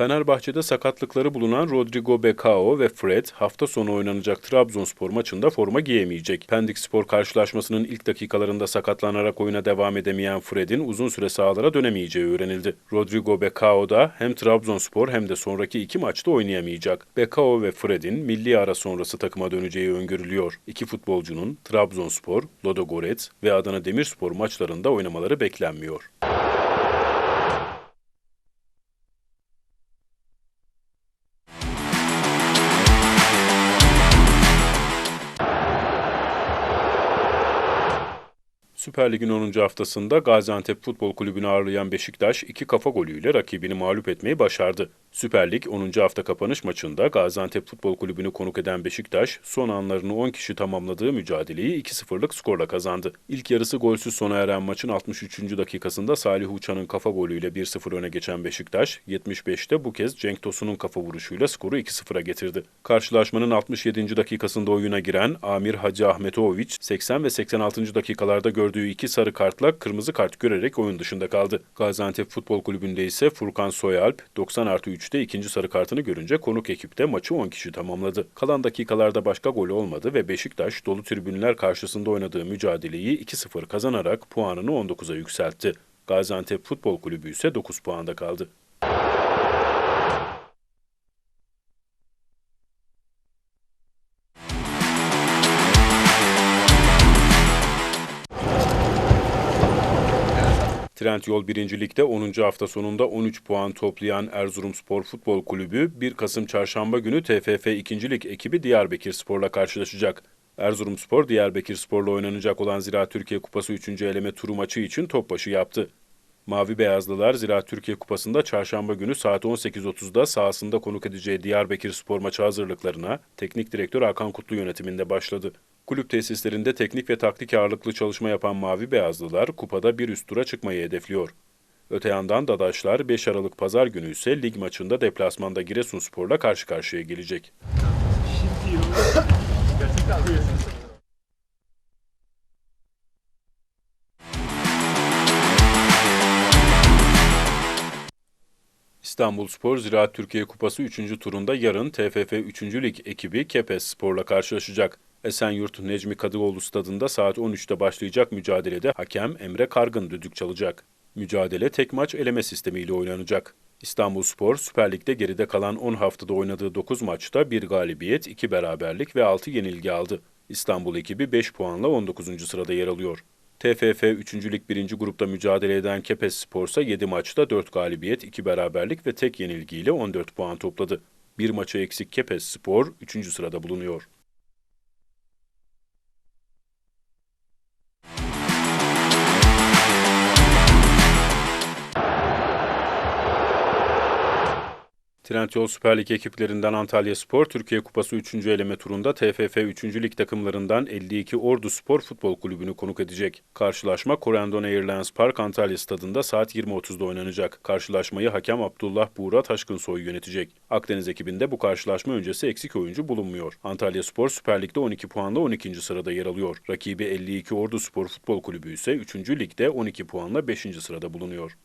Fenerbahçe'de sakatlıkları bulunan Rodrigo Becao ve Fred hafta sonu oynanacak Trabzonspor maçında forma giyemeyecek. Pendik Spor karşılaşmasının ilk dakikalarında sakatlanarak oyuna devam edemeyen Fred'in uzun süre sahalara dönemeyeceği öğrenildi. Rodrigo Becao da hem Trabzonspor hem de sonraki iki maçta oynayamayacak. Becao ve Fred'in milli ara sonrası takıma döneceği öngörülüyor. İki futbolcunun Trabzonspor, Ludogorets ve Adana Demirspor maçlarında oynamaları beklenmiyor. Süper Lig'in 10. haftasında Gaziantep Futbol Kulübü'nü ağırlayan Beşiktaş iki kafa golüyle rakibini mağlup etmeyi başardı. Süper Lig 10. hafta kapanış maçında Gaziantep Futbol Kulübü'nü konuk eden Beşiktaş, son anlarını 10 kişi tamamladığı mücadeleyi 2-0'lık skorla kazandı. İlk yarısı golsüz sona eren maçın 63. dakikasında Salih Uçan'ın kafa golüyle 1-0 öne geçen Beşiktaş, 75'te bu kez Cenk Tosun'un kafa vuruşuyla skoru 2-0'a getirdi. Karşılaşmanın 67. dakikasında oyuna giren Amir Hacı Ahmetoviç, 80 ve 86. dakikalarda gördüğü iki sarı kartla kırmızı kart görerek oyun dışında kaldı. Gaziantep Futbol Kulübü'nde ise Furkan Soyalp 90 artı 3'te ikinci sarı kartını görünce konuk ekipte maçı 10 kişi tamamladı. Kalan dakikalarda başka gol olmadı ve Beşiktaş dolu tribünler karşısında oynadığı mücadeleyi 2-0 kazanarak puanını 19'a yükseltti. Gaziantep Futbol Kulübü ise 9 puanda kaldı. Trendyol 1. Lig'de 10. hafta sonunda 13 puan toplayan Erzurumspor Futbol Kulübü 1 Kasım Çarşamba günü TFF 2. Lig ekibi Diyarbakırspor'la karşılaşacak. Erzurumspor, Diyarbakırspor'la oynanacak olan Ziraat Türkiye Kupası 3. eleme turu maçı için top başı yaptı. Mavi Beyazlılar Ziraat Türkiye Kupası'nda çarşamba günü saat 18.30'da sahasında konuk edeceği Diyarbakırspor maçı hazırlıklarına teknik direktör Hakan Kutlu yönetiminde başladı. Kulüp tesislerinde teknik ve taktik ağırlıklı çalışma yapan Mavi Beyazlılar kupada bir üst tura çıkmayı hedefliyor. Öte yandan Dadaşlar 5 Aralık Pazar günü ise lig maçında deplasmanda Giresunspor'la karşı karşıya gelecek. İstanbulspor Ziraat Türkiye Kupası 3. turunda yarın TFF 3. Lig ekibi Kepes Spor'la karşılaşacak. Esenyurt Necmi Kadıoğlu stadında saat 13'te başlayacak mücadelede hakem Emre Kargın düdük çalacak. Mücadele tek maç eleme sistemiyle oynanacak. İstanbulspor Süper Lig'de geride kalan 10 haftada oynadığı 9 maçta 1 galibiyet, 2 beraberlik ve 6 yenilgi aldı. İstanbul ekibi 5 puanla 19. sırada yer alıyor. TFF 3. Lig 1. grupta mücadele eden Kepes Spor ise 7 maçta 4 galibiyet, 2 beraberlik ve tek yenilgiyle 14 puan topladı. Bir maça eksik Kepes Spor 3. sırada bulunuyor. Trendyol Süper Lig ekiplerinden Antalya Spor, Türkiye Kupası 3. eleme turunda TFF 3. Lig takımlarından 52 Ordu Spor Futbol Kulübü'nü konuk edecek. Karşılaşma Corendon Airlines Park Antalya Stadında saat 20.30'da oynanacak. Karşılaşmayı hakem Abdullah Buğra Taşkınsoy yönetecek. Akdeniz ekibinde bu karşılaşma öncesi eksik oyuncu bulunmuyor. Antalya Spor Süper Lig'de 12 puanla 12. sırada yer alıyor. Rakibi 52 Ordu Spor Futbol Kulübü ise 3. Lig'de 12 puanla 5. sırada bulunuyor.